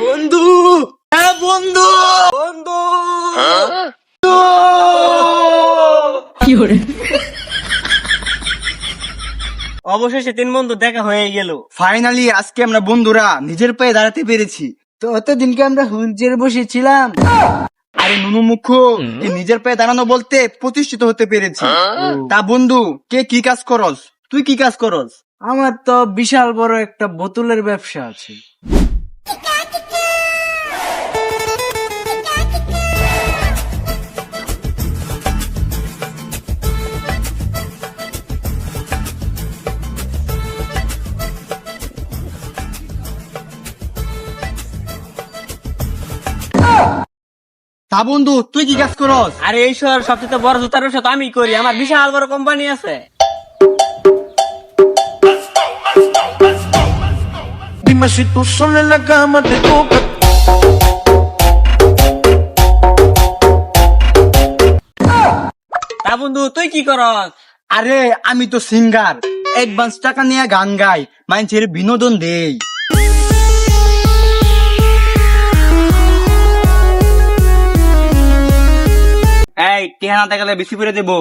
বন্ধু! হ্যাঁ বন্ধু! বন্ধু! অবশেষে তিন বন্ধু দেখা হয়ে গেল। ফাইনালি আজকে আমরা বন্ধুরা নিজের পায়ে দাঁড়াতে পেরেছি। তো অতদিনকে আমরা হুলচের বসেছিলাম। আরে নুনু মুখ নিজের পায়ে দাঁড়ানো বলতে প্রতিষ্ঠিত হতে পেরেছি। তা বন্ধু কে কি কাজ করস? তুই কি কাজ করস? আমার তো বিশাল বড় একটা বোতলের ব্যবসা আছে। তা বন্ধু তুই কি কাজ করস? আরে এই শহর সবচেয়ে বড় জুতার ব্যবসা তো আমি করি আমার বিশাল বড় কোম্পানি আছে। Dime si tú sola en la cama te toca. তা বন্ধু তুই কি করস? আরে আমি তো সিঙ্গার অ্যাডভান্স টাকা নিয়ে গান গাই মানুষের বিনোদন দেই। এই টিহানা দেখালে বেশি করে দেবো।